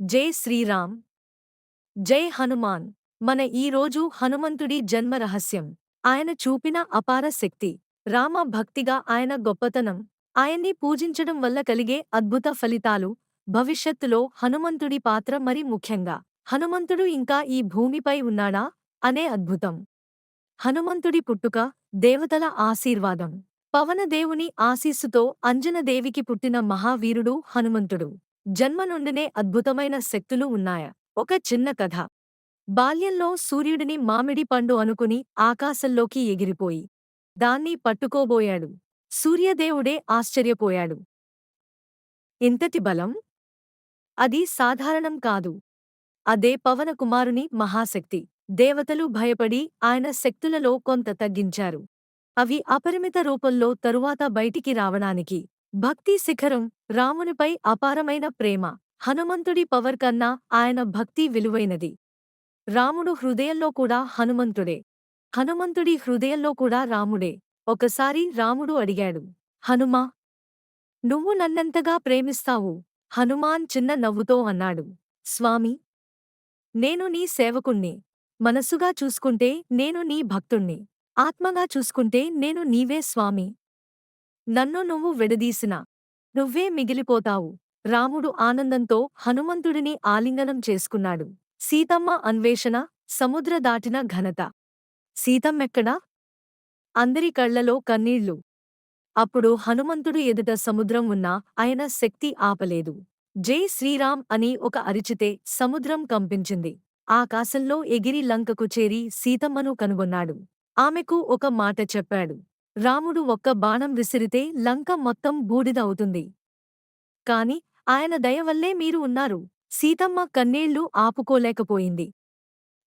జై శ్రీరామ్. జై హనుమాన్. మన ఈ రోజు హనుమంతుడి జన్మ రహస్యం. ఆయన చూపిన అపార శక్తి. రామ భక్తిగా ఆయన గొప్పతనం. ఆయన్ని పూజించడం వల్ల కలిగే అద్భుత ఫలితాలు. భవిష్యత్తులో హనుమంతుడి పాత్ర మరి ముఖ్యంగా. హనుమంతుడు ఇంకా ఈ భూమిపై ఉన్నాడా? అనే అద్భుతం. హనుమంతుడి పుట్టుక దేవతల ఆశీర్వాదం. పవనదేవుని ఆశీస్సుతో అంజనదేవికి పుట్టిన మహావీరుడు హనుమంతుడు. జన్మ నుండినే అద్భుతమైన శక్తులు ఉన్నాయా? ఒక చిన్న కథ. బాల్యంలో సూర్యుడిని మామిడి పండు అనుకుని ఆకాశంలోకి ఎగిరిపోయి దాన్ని పట్టుకోబోయాడు. సూర్యదేవుడే ఆశ్చర్యపోయాడు. ఇంతటి బలం? అది సాధారణం కాదు. అదే పవనకుమారుని మహాశక్తి. దేవతలు భయపడి ఆయన శక్తులలో కొంత తగ్గించారు. అవి అపరిమిత రూపంలో తరువాత బయటికి రావడానికి భక్తి శిఖరం రామునిపై అపారమైన ప్రేమ హనుమంతుడి పవర్ కన్నా ఆయన భక్తి విలువైనది. రాముడు హృదయంలో కూడా హనుమంతుడే. హనుమంతుడి హృదయంలో కూడా రాముడే. ఒకసారి రాముడు అడిగాడు హనుమా నువ్వు నన్నెంతగా ప్రేమిస్తావు? హనుమాన్ చిన్న నవ్వుతో అన్నాడు స్వామి నేను నీ సేవకుణ్ణి. మనసుగా చూసుకుంటే నేను నీ భక్తుణ్ణి. ఆత్మగా చూసుకుంటే నేను నీవే స్వామి. నన్ను నువ్వు విడదీసిన. నువ్వే మిగిలిపోతావు. రాముడు ఆనందంతో హనుమంతుడిని ఆలింగనం చేసుకున్నాడు. సీతమ్మ అన్వేషణ సముద్ర దాటిన ఘనత. సీతమ్మెక్కడా? అందరి కళ్ళలో కన్నీళ్ళు. అప్పుడు హనుమంతుడు ఎదుట సముద్రం ఉన్నా ఆయన శక్తి ఆపలేదు. జై శ్రీరామ్ అని ఒక అరిచితే సముద్రం కంపించింది. ఆకాశంలో ఎగిరి లంకకు చేరి సీతమ్మను కనుగొన్నాడు. ఆమెకు ఒక మాట చెప్పాడు. రాముడు ఒక్క బాణం విసిరితే లంక మొత్తం బూడిద అవుతుంది కాని ఆయన దయవల్లే మీరు ఉన్నారు. సీతమ్మ కన్నేళ్ళు ఆపుకోలేకపోయింది.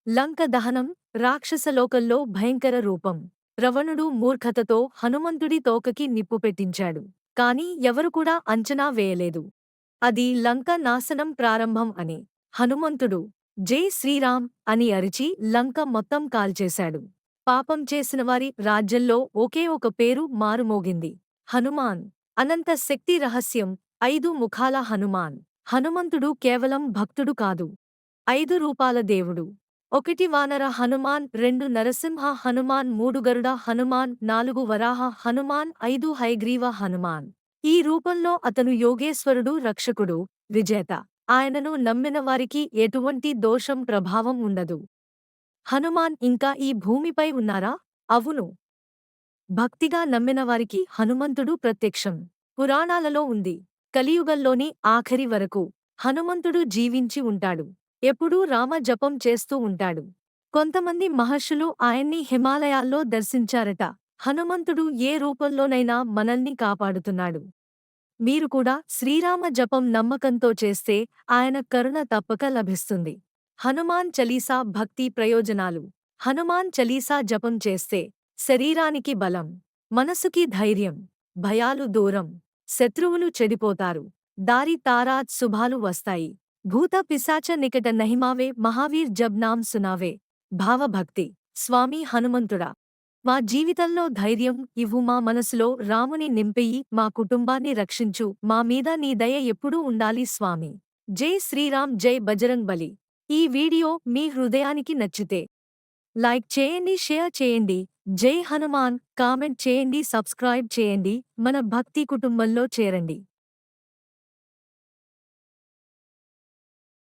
లంక దహనం రాక్షసలోకల్లో భయంకర రూపం. రవణుడు మూర్ఖతతో హనుమంతుడి తోకకి నిప్పు పెట్టించాడు. కాని ఎవరుకూడా అంచనా వేయలేదు. అది లంక నాశనం ప్రారంభం అని. హనుమంతుడు జై శ్రీరామ్ అని అరిచి లంక మొత్తం కాల్చేశాడు. పాపం చేసినవారి రాజ్యంలో ఒకే ఒక పేరు మారుమోగింది. హనుమాన్. అనంత శక్తి రహస్యం. ఐదు ముఖాల హనుమాన్. హనుమంతుడు కేవలం భక్తుడు కాదు. ఐదు రూపాల దేవుడు. ఒకటి వానర హనుమాన్ రెండు నరసింహ హనుమాన్ మూడు గరుడ హనుమాన్ నాలుగు వరాహ హనుమాన్ ఐదు హైగ్రీవ హనుమాన్. ఈ రూపంలో అతను యోగేశ్వరుడు రక్షకుడు విజేత. ఆయనను నమ్మిన వారికి ఎటువంటి దోషం ప్రభావం ఉండదు. హనుమాన్ ఇంకా ఈ భూమిపై ఉన్నారా? అవును. భక్తిగా నమ్మినవారికి హనుమంతుడు ప్రత్యక్షం. పురాణాలలో ఉంది. కలియుగంలోని ఆఖరి వరకు హనుమంతుడు జీవించి ఉంటాడు. ఎప్పుడూ రామ జపం చేస్తూ ఉంటాడు. కొంతమంది మహర్షులు ఆయన్ని హిమాలయాల్లో దర్శించారట. హనుమంతుడు ఏ రూపంలోనైనా మనల్ని కాపాడుతున్నాడు. మీరు కూడా శ్రీరామ జపం నమ్మకంతో చేస్తే ఆయన కరుణ తప్పక లభిస్తుంది. హనుమాన్ చలీసా భక్తి ప్రయోజనాలు. హనుమాన్ చలీసా జపం చేస్తే శరీరానికి బలం మనసుకి ధైర్యం భయాలు దూరం శత్రువులు చెడిపోతారు. దారి తారాత్ శుభాలు వస్తాయి. భూత పిశాచ నికట నహిమావే మహావీర్ జబ్ సునావే. భావభక్తి. స్వామి హనుమంతుడా. మా జీవితంలో ధైర్యం ఇవ్వు మా మనసులో రాముని నింపెయ్యి మా కుటుంబాన్ని రక్షించు మా మీద నీ దయ ఎప్పుడూ ఉండాలి స్వామి. జై శ్రీరామ్ జై బజరంగ్ బలి. ఈ వీడియో మీ హృదయానికి నచ్చితే లైక్ చేయండి షేర్ చేయండి. జై హనుమాన్. కామెంట్ చేయండి సబ్స్క్రైబ్ చేయండి. మన భక్తి కుటుంబంలో చేరండి.